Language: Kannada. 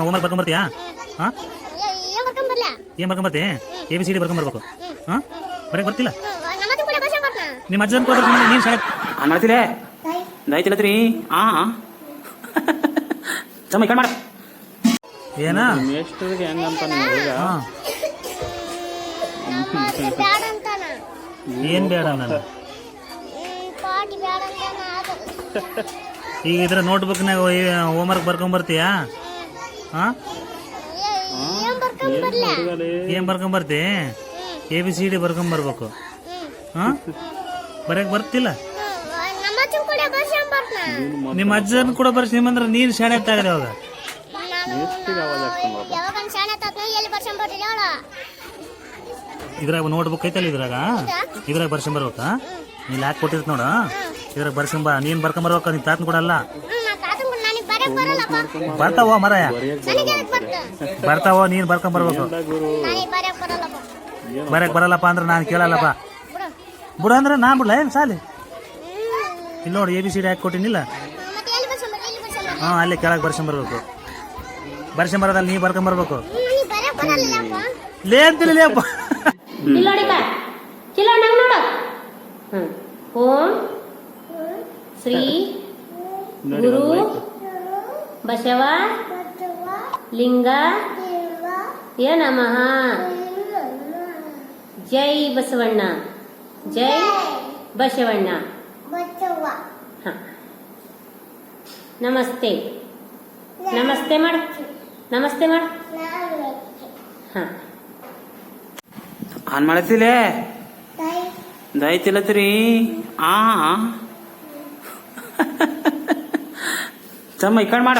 ಹೋಮ್ವರ್ಕ್ ಹಾಂ? ಏನ್ ಎ ಬಿ ಸಿ ಡಿ ಬರ್ಕೊಂಬರ್ಬೇಕು ಹಾಂ? ಬರೀ ಬರ್ತಿಲ್ಲ? ನಿಮ್ಮ ಅಜ್ಜನ್ ಕೊಡ್ರಿ ನೀನು ಶಾಲೆ ದಯತಿಲ್ಲತ್ರಿ ಆ ಮಾಡ. ಏನಾ? ಹೆಂಗಂತ ಅಂತಾನ. ಏನು ಬೇಡ ನಾನು ಈಗ ಇದ್ರ ನೋಟ್ಬುಕ್ನಾಗ ಹೋಮ್ವರ್ಕ್ ಬರ್ಕೊಂಬರ್ತೀಯಾ ಬರ್ತೀಯಾ? ಏನ್ ಬರ್ಕೊಂಬರ್ತಿ ಎ ಬಿ ಸಿ ಡಿ ಬರ್ಕೊಂಬರ್ಬೇಕು ಹಾಂ ಬರೆಯಕ್ಕೆ ಬರ್ತಿಲ್ಲ? ನಿಮ್ಮ ಅಜ್ಜನ ಕೂಡ ಬರ್ಸಿ ನಿಮ್ಮಂದ್ರೆ ನೀನು ಶಾಣೆ ಆಗ್ತಾಗಲ್ಲ ಅವಾಗ ಇದ್ರಾಗ ನೋಡ್ಬೇಕು ಐತಲ್ಲ ಇದ್ರಾಗ? ಇದ್ರಾಗ ಬರ್ಸ್ಕೊಂಬರ್ಬೇಕಾ ನೀನು ಯಾಕೆ ಕೊಟ್ಟಿರ್ತ ನೋಡ. ಇದ್ರಾಗ ಬರ್ಸ್ಕೊಂಬ ನೀನು ಬರ್ಕೊಂಬರ್ಬೇಕಾ ನಿನ್ನ ತಾತನ ಕೊಡಲ್ಲ ಬರ್ತಾವ ಮರಯ? ಬರ್ತಾವ ನೀನು ಬರ್ಕೊಂಬರ್ಬೇಕು ಬರ್ಬೇಕು. ಬರಕ್ ಬರಲ್ಲಪ್ಪ. ಅಂದ್ರೆ ನಾನು ಕೇಳಲ್ಲಪ್ಪ. ಬಿಡು. ಅಂದ್ರೆ ನಾ ಬಿಡ್ಲ? ಏನ್ ಸಾಲಿ? ಇಲ್ಲ ನೋಡಿ ಎ ಬಿ ಸಿ ಡಿ ಹಾಕಿ ಕೊಟ್ಟಿನಿಲ್ಲ ಹಾ ಅಲ್ಲೇ ಕೆಳಗೆ ಬರ್ಸ್ಕೊಂಬರ್ಬೇಕು ಬರ್ಸ್ಕೊಂಬರೋದಲ್ಲಿ ನೀ ಬರ್ಕೊಂಬರ್ಬೇಕು ಲೇ ಅಂತಿಲ್ಲ ಲೇಪ್ಪ ಓಂ. ಶ್ರೀ ಗುರು ಬಸವ? ಲಿಂಗ? ಯ ನಮಃ ಜೈ ಬಸವಣ್ಣ. ಜೈ ಬಸವಣ್ಣ. ನಮಸ್ತೆ. ನಮಸ್ತೆ ಮಾಡ. ನಮಸ್ತೆ ಮಾಡ. ಹಾ. ಆನ್ ದಯ ತಿಲತ್ರಿ ಆ. ಚಮ್ಮ ಈ ಕಡೆ ಮಾಡ